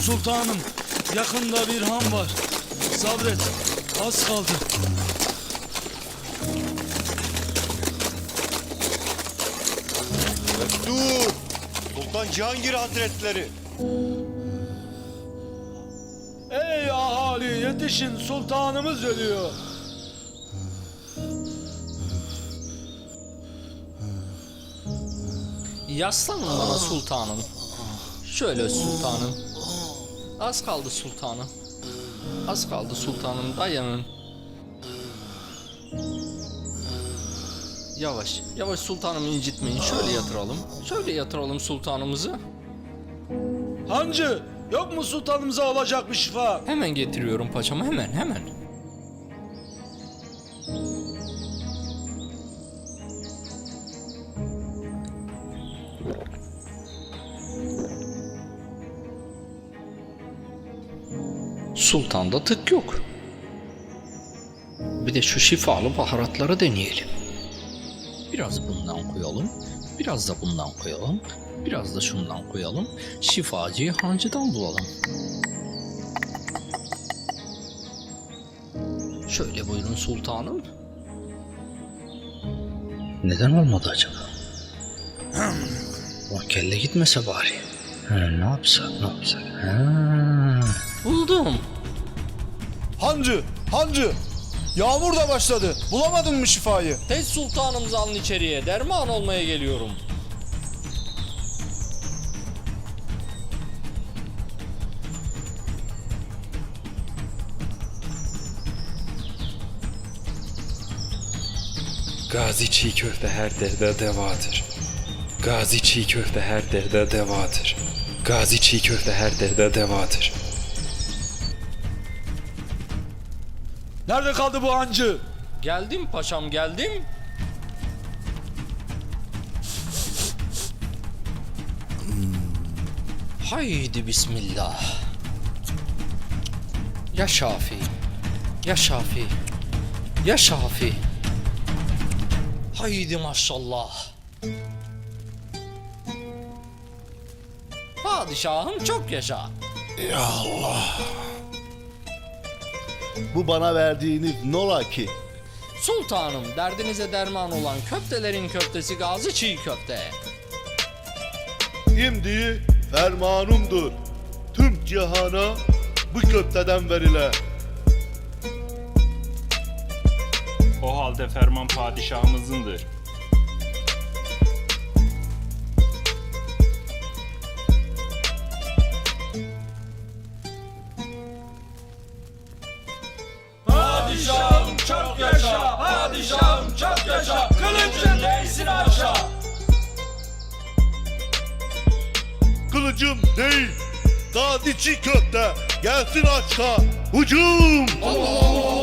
Sultanım yakında bir han var. Sabret az kaldı. Dur! Sultan Cihangir Hazretleri. Ey ahali yetişin sultanımız ölüyor. Yaslanın bana sultanım. Şöyle sultanım. Az kaldı sultanım. Az kaldı sultanım dayanın. Yavaş, yavaş sultanımı incitmeyin. Şöyle yatıralım. Şöyle yatıralım sultanımızı. Hancı yok mu sultanımıza olacak bir şifa? Hemen getiriyorum paçamı hemen hemen. Sultanda tık yok. Bir de şu şifalı baharatları deneyelim. Biraz bundan koyalım. Biraz da bundan koyalım. Biraz da şundan koyalım. Şifacıyı hancıdan bulalım. Şöyle buyurun sultanım. Neden olmadı acaba? O kelle gitmese bari. Ha, ne yapsak ne yapsak? Ha. Buldum. Hancı, hancı. Yağmur da başladı. Bulamadın mı şifayı? Tez sultanımızı alın içeriye. Derman olmaya geliyorum. Gazi çiğ köfte her derde devadır. Gazi çiğ köfte her derde devadır. Gazi çiğ köfte her derde devadır. Nerede kaldı bu hancı? Geldim paşam geldim. Haydi bismillah. Ya Şafi. Ya Şafi. Ya Şafi. Haydi maşallah. Padişahım çok yaşa. Bu bana verdiğiniz nola ki. Sultanım derdinize derman olan köftelerin köftesi gazi çiğ köfte. Şimdi fermanımdır. Tüm cihana bu köfteden verile. O halde ferman padişahımızındır. Kılıcım değil. Gazi çiğ köfte gelsin aşka. Hücum! Allah Allah